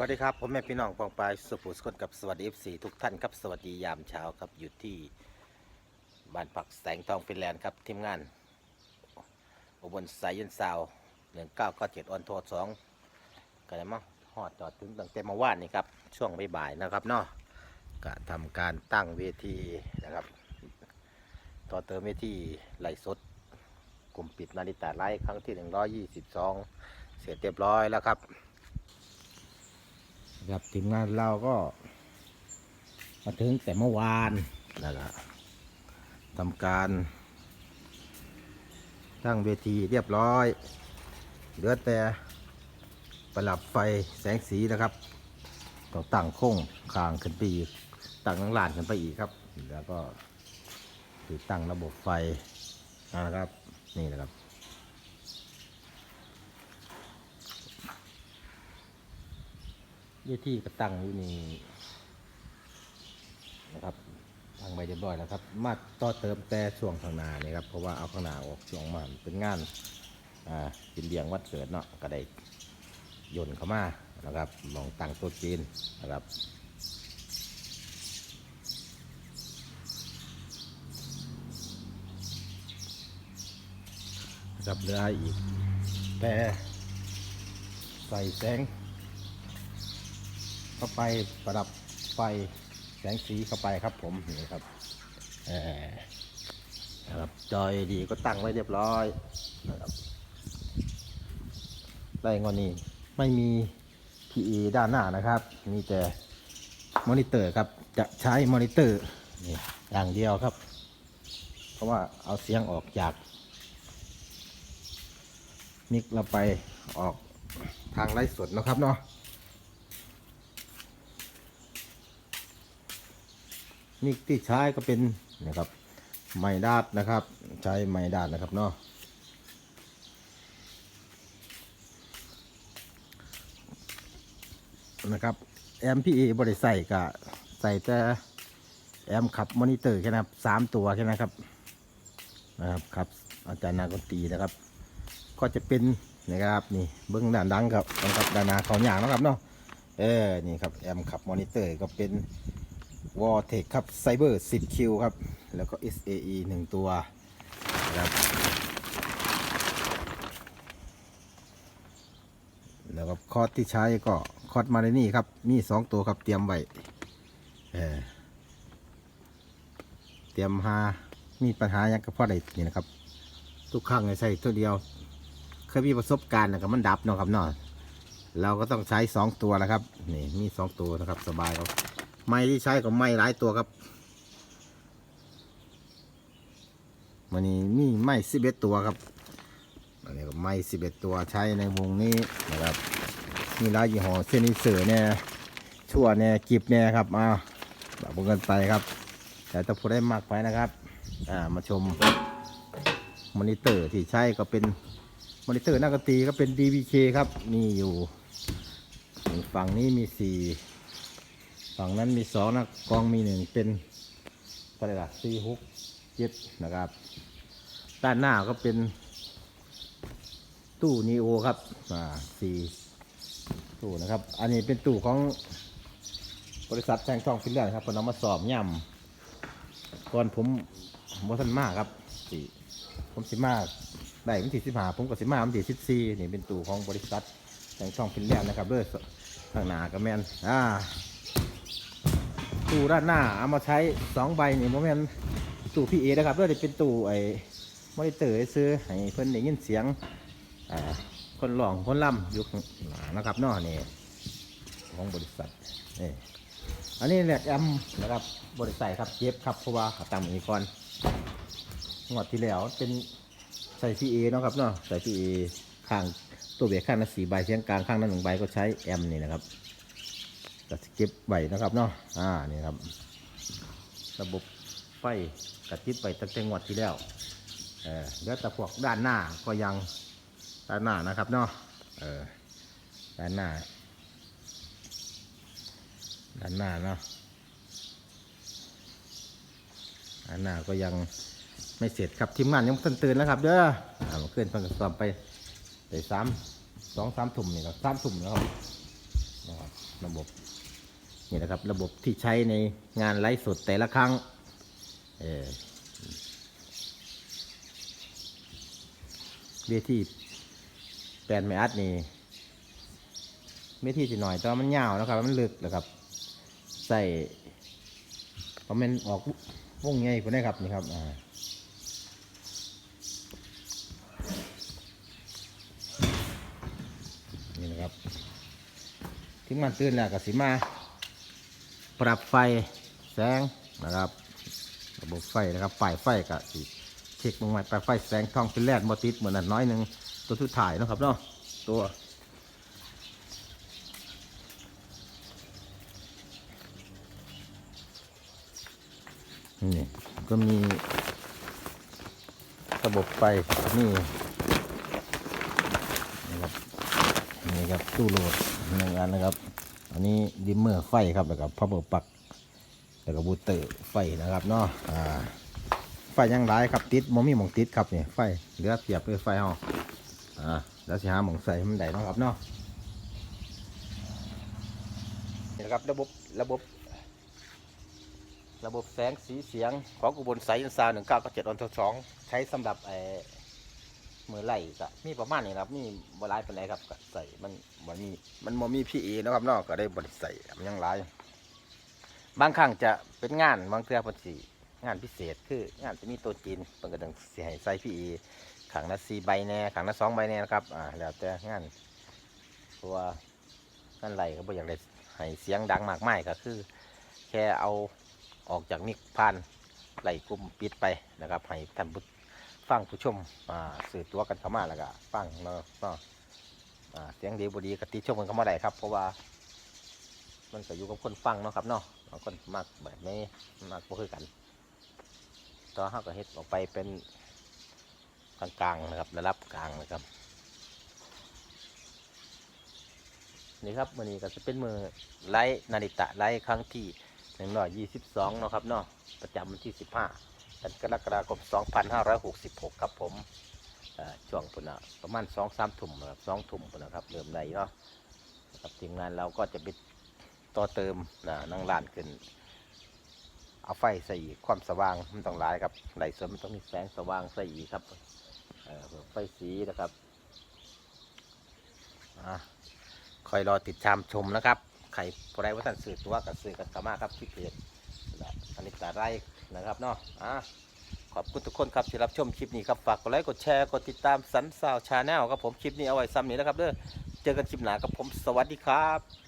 วัสดีครับผมแม่พี่น้องปองปลายสุภูสกลกับสวัสดีเอฟซีทุกท่านครับสวัสดียามเช้าครับอยู่ที่บ้านพักแสงทองฟินแลนด์ครับทีมงานอุบลสายยันซาวหนึ่งเก้าเก้าเจ็ดออนโทสองกันเลยมั้งฮอดจอดถึงตั้งแต่เมื่อวานนี่ครับช่วงบ่ายๆนะครับเนาะก็ทำการตั้งเวทีนะครับ ต่อเติมเวทีไหลสดกลุ่มปิดนาฬิตาไลฟ์ครั้งที่หนึ่งร้อยยี่สิบสองเสร็จเรียบร้อยแล้วครับ ครับทีมงานเราก็ มาถึงแต่เมื่อวานนะครับทำการตั้งเวทีเรียบร้อย เหลือแต่ประดับไฟแสงสีนะครับต้องตั้งโค้งคางขึ้นไปอีกตั้งนังลานขึ้นไปอีกครับ แล้วก็ติดตั้งระบบไฟนะครับ นี่นะครับ เวทีก็ตั้งอยู่นี่นะครับตั้งไปเรียบร้อยแล้วครับ มาต่อเติมแต่ช่วงข้างหน้านี่ครับเพราะว่าเอาข้างหน้าออกช่วงมันเป็นงานอ่ากินเลี้ยงวัดเกิดเนาะก็ได้ยนเข้ามานะครับลองตั้งต๊ะจีนนะครับนะครับเหลืออีก แต่ใส่แสง เข้าไปประดับไฟแสงสีเข้าไปครับผมนี่ครับนะครับจอยดีก็ตั้งไว้เรียบร้อยนะครับได้งอนนี้ไม่มี PE ด้านหน้านะครับ มีแต่มอนิเตอร์ครับจะใช้มอนิเตอร์นี่อย่างเดียวครับ เพราะว่าเอาเสียงออกจากมิกเราไปออกทางไลฟ์สดนะครับเนาะ นี่ที่ใช้ก็เป็นนะครับไม้ดาดนะครับ ใช้ไม้ดาดนะครับเนาะนะครับแอมพีเอบริใส่ก็ใส่แต่แอมขับมอนิเตอร์แค่นะครับสามตัวแค่นะครับนะครับครับอาจารย์นากนตีนะครับ ก็จะเป็นนะครับนี่เบื้องด้านดังครับนะครับด้านหน้าเขาอย่างนะครับเนาะเออนี่ครับแอมขับมอนิเตอร์ก็เป็น วอ r t เทคครับไซเบอร์10คิวครับ แล้วก็ SAE 1 ตัวนะครับแล้วก็คอร์สที่ใช้ก็คอร์สมาในนี่ครับ มี2ตัวครับเตรียมไว้เออเตรียมหา มีปัญหาย่างกับพ่อใดนี่นะครับ ทุกครั้งใส่ตัวเดียว เคยมีประสบการณ์นะครับมันดับเนาะครับเนาะเราก็ต้องใช้2ตัวนะครับ นี่มี2ตัวนะครับสบายครับ ไม้ที่ใช้ก็ไม้หลายตัวครับมันนี้มีไม้สิบเอ็ดตัวครับอันนี้ก็ไม้สิบเอ็ดตัวใช้ในวงนี้นะครับมีหลายยี่ห้อเซนิเซอร์เนี่ยชั่วเนี่ยกิบเนี่ยครับมาแบบบกันไปครับ แต่ถ้าผู้ได้มากไปนะครับอ่ามาชมมอนิเตอร์ที่ใช้ก็เป็นมอนิเตอร์หน้ากตีก็เป็น DVK ครับ มีอยู่ฝั่งนี้มีสี่ ฝั่งนั้นมีสองนะกองมีหนึ่งเป็นอะไรล่ะสี่หกเจ็ดนะครับ ด้านหน้าก็เป็นตู้นีโอครับอ่าสี่ตู้นะครับ อันนี้เป็นตู้ของบริษัทแทงทองฟินแลนด์ครับผมเอามาสอบย่ำก่อนผมบอทันมากครับสี่ผมสิมากได้วันที่สิบห้าผมกับสิมาวันที่สิบสี่นี่เป็นตู้ของบริษัทแทงทองฟินแลนด์นะครับด้วยข้างหน้าก็แมนอ่า ตู้ด้านหน้าเอามาใช้สองใบนี่โมเมนตู้พี่เอนะครับเพื่อจะเป็นตู้ไอ้มอนิเตอร์ซื้อให้เพิ่อนได้ยินเสียงคนร้องคนล่ำอยู่หนานะครับนอนี่ของบริษัทนี่อันนี้แหละแอมนะครับบริษัทครับเย็บครับเพราะว่าเขาตั้งอีกอนงวดที่แล้วเป็นใส่พีเอนาะครับเนาะใส่พีเอข้างตัวเบียร์ข้างละสี่ใบเสียงกลางข้างละหนึ่งใบก็ใช้แอมนี่นะครับ ก็สิเก็บไว้นะครับเนาะอ่านี่ครับ ระบบไฟกระติดไปตั้งแต่งวดที่แล้วเออเหลือแต่พวกด้านหน้าก็ยังด้านหน้านะครับเนาะเออด้านหน้า ด้านหน้าเนาะด้านหน้าก็ยังไม่เสร็จครับทีมงานยังไม่นตื่นนะครับเด้ออ่ามาขึ้นเพิ่งสอบไปแต่สามสองสามถุ่มนี่ครับสามถุ่มนะครับนะครับ ระบบนี่นะครับ ระบบที่ใช้ในงานไลฟ์สดแต่ละครั้ง เออเวทีแปลนไม่อัดนี่เวทีสิหน่อยแต่มันยาวนะครับ มันลึกนะครับ ใส่เพราะมันออกวงใหญ่กว่านี้ครับนี่ครับอ่านี่นะครับ ถึงมันตื่นแล้วก็สิมา ปรับไฟแสงนะครับ ระบบไฟนะครับป้ายไฟก็สิเช็คลงมาป้ายไฟแสงทองเป็นแรดมอติดเหมือนนั้นน้อยหนึ่งตัวสุดท้ายนะครับเนาะตัวนี่ก็มีระบบไฟนี่นะครับ นี่ครับตู้โหลดหนึ่งอันนะครับ อันนี้ดิมเมอร์ไฟครับแล้วก็พับเบิลปักแล้วก็บูเตอร์ไฟนะครับเนาะอ่าไฟยังร้ายครับติดมมีหมองติดครับนี่ไฟเหลือเพียบเลยไฟเฮาอ่าแล้วสิหาหมองใส่มันได้นะครับเนาะนี่นะครับระบบระบบ ระบบแสงสีเสียงของอุบลสายอินซาวหนึ่งเก้าก็เจ็ดออนสองใช้สำหรับไอ มือไหลก็มีประมาณนี้ครับ มีบหลายเป็นไรครับก็ใส่มันมันมีมันโมมีพีเอนะครับนอกก็ได้บริใส่มันยังหลายบางครั้งจะเป็นงานบางเทื่อพันสีงานพิเศษคืองานจะมีตัวจีนเป็นกระดังเสียใส่พีเอขังละสี่ใบแน่ขังละสองใบแน่นะครับอ่าแล้วแต่งานเพราะว่างานไหลก็บ่อยากได้ให้เสียงดังมากมายก็คือ แค่เอาออกจากมิกพานไหลกลุ่มปิดไปนะครับให้ท่านผู้ ฟังผู้ชมอ่าสื่อตัวกันเข้ามาแล้วก็ฟังเนาะเนาะอ่าเสียงดีบดีกติชมกันเข้ามาได้ครับ เพราะว่า มันก็อยู่กับคนฟังเนาะครับเนาะบางคนมากแบบนี้มากบ่คือกันต่อห้าก็เฮ็ดออกไปเป็นกลางๆนะครับระดับกลางนะครับนี่ครับมือนี้ก็จะเป็นมือไลฟ์นาฬิตะไลฟ์ครั้งที่หนึ่งร้อยยี่สิบสองเนาะครับเนาะประจำวันที่สิบห้า เดือนกรกฎาคม2566 ครับผมช่วงปุ่นนะประมาณ2 3ทุ่มครับ2ทุ่มปุ่นนะครับเริ่มได้เนาะนะครับทีมงานเราก็จะไปต่อเติมนะนั่งร้านขึ้น เอาไฟใส่อีความสว่างมันต้องหลายครับไหลสวนมันต้องมีแสงสว่างใส่อีครับไฟสีนะครับอคอยรอติดตามชมนะครับ ใครพอได้ว่าท่านสื่อตัวกับสื่อกันเข้ามาครับที่เพจอันนี้ตาไร่ นะครับเนาะอะขอบคุณทุกคนครับที่รับชมคลิปนี้ครับฝากกดไลค์กดแชร์กดติดตามสันสาวชาแนลครับผมคลิปนี้เอาไว้ซ้ำนี้นะครับเด้อเจอกันคลิปหน้าครับผมสวัสดีครับ